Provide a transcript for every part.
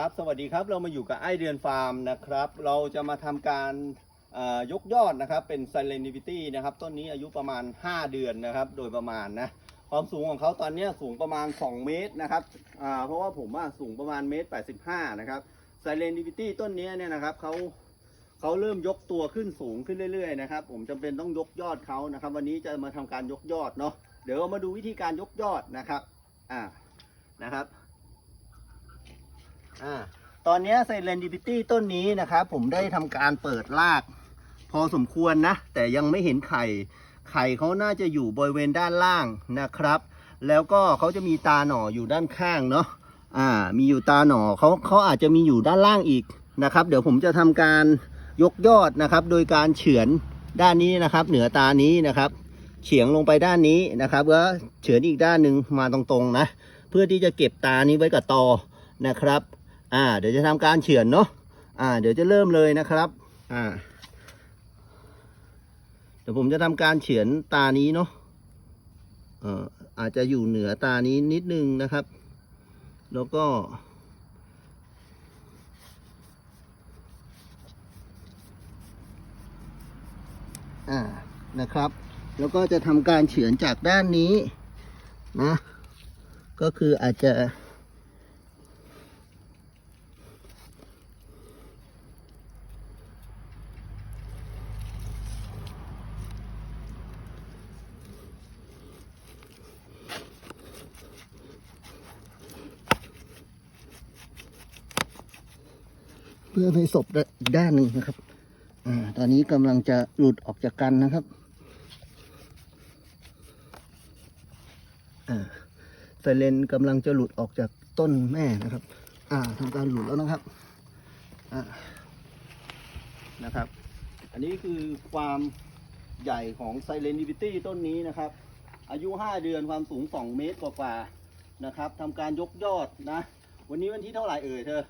ครับ สวัสดีครับ เรามาอยู่กับไอเดือนฟาร์มนะครับ เราจะมาทำการยกยอดนะครับ เป็น Serenity นะครับ ต้นนี้อายุประมาณ 5 เดือนนะครับ โดยประมาณนะ ความสูงของเขาตอนนี้สูงประมาณ 2 เมตรนะครับ เพราะว่าผมว่าสูงประมาณเมตร 85 นะครับ Serenity ต้นเนี้เนี่ยนะครับเขาเขาเริ่มยกตัวขึ้นสูงขึ้นเรื่อยๆนะครับ ผมจำเป็นต้องยกยอดเขานะครับ วันนี้จะมาทำการยกยอดเนาะ เดี๋ยวมาดูวิธีการยกยอดนะครับ อ่า นะครับ อ่าตอนนี้ไซเรนดิบิตี้ต้นนี้นะครับ ผมได้ทำการเปิดราก พอสมควรนะ แต่ยังไม่เห็นไข่ ไข่เขาน่าจะอยู่บริเวณด้านล่างนะครับ แล้วก็เขาจะมีตาหน่ออยู่ด้านข้างเนาะอ่า มีอยู่ตาหน่อเขาเขาอาจจะมีอยู่ด้านล่างอีกนะครับ เดี๋ยวผมจะทำการยกยอดนะครับ โดยการเฉือนด้านนี้นะครับ เหนือตานี้นะครับ เฉียงลงไปด้านนี้นะครับแล้วเฉือนอีกด้านหนึ่งมาตรงๆนะ เพื่อที่จะเก็บตานี้ไว้กับตอนะครับ อ่า เดี๋ยวจะทำการเฉือนเนาะอ่า เดี๋ยวจะเริ่มเลยนะครับ อ่า เดี๋ยวผมจะทำการเฉือนตานี้เนาะเอ่ออาจจะอยู่เหนือตานี้นิดนึงนะครับ แล้วก็อ่านะครับ แล้วก็จะทำการเฉือนจากด้านนี้นะ ก็คืออาจจะ เพื่อให้ศพอีกด้านหนึ่งนะครับอตอนนี้กำลังจะหลุดออกจากกันนะครับไซเลนกำลังจะหลุดออกจากต้นแม่นะครับ อ่าทำการหลุดแล้วนะครับอ่านะครับ อันนี้คือความใหญ่ของไซเลนดิวิตี้ต้นนี้นะครับ อายุ 5 เดือนความสูง 2 เมตรกว่าๆนะครับทำการยกยอดนะ วันนี้วันที่เท่าไหร่เอ่ยเธอ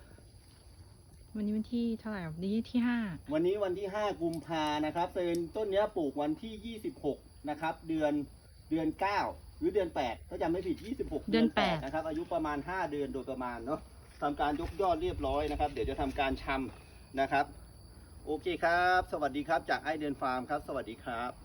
วันนี้วันที่เท่าไหร่วันนี้ที่ห้าวันนี้วันที่ 5 กุมภานะครับ เป็นต้นเนี้ยปลูกวันที่ 26 นะครับ เดือนเดือน 9 หรือเดือน 8 ถ้าจำไม่ผิด 26 เดือนแปดนะครับ อายุประมาณ 5 เดือนโดยประมาณเนาะทำการยกยอดเรียบร้อยนะครับ เดี๋ยวจะทำการชำนะครับ โอเคครับ สวัสดีครับ จากไอเดือนฟาร์มครับ สวัสดีครับ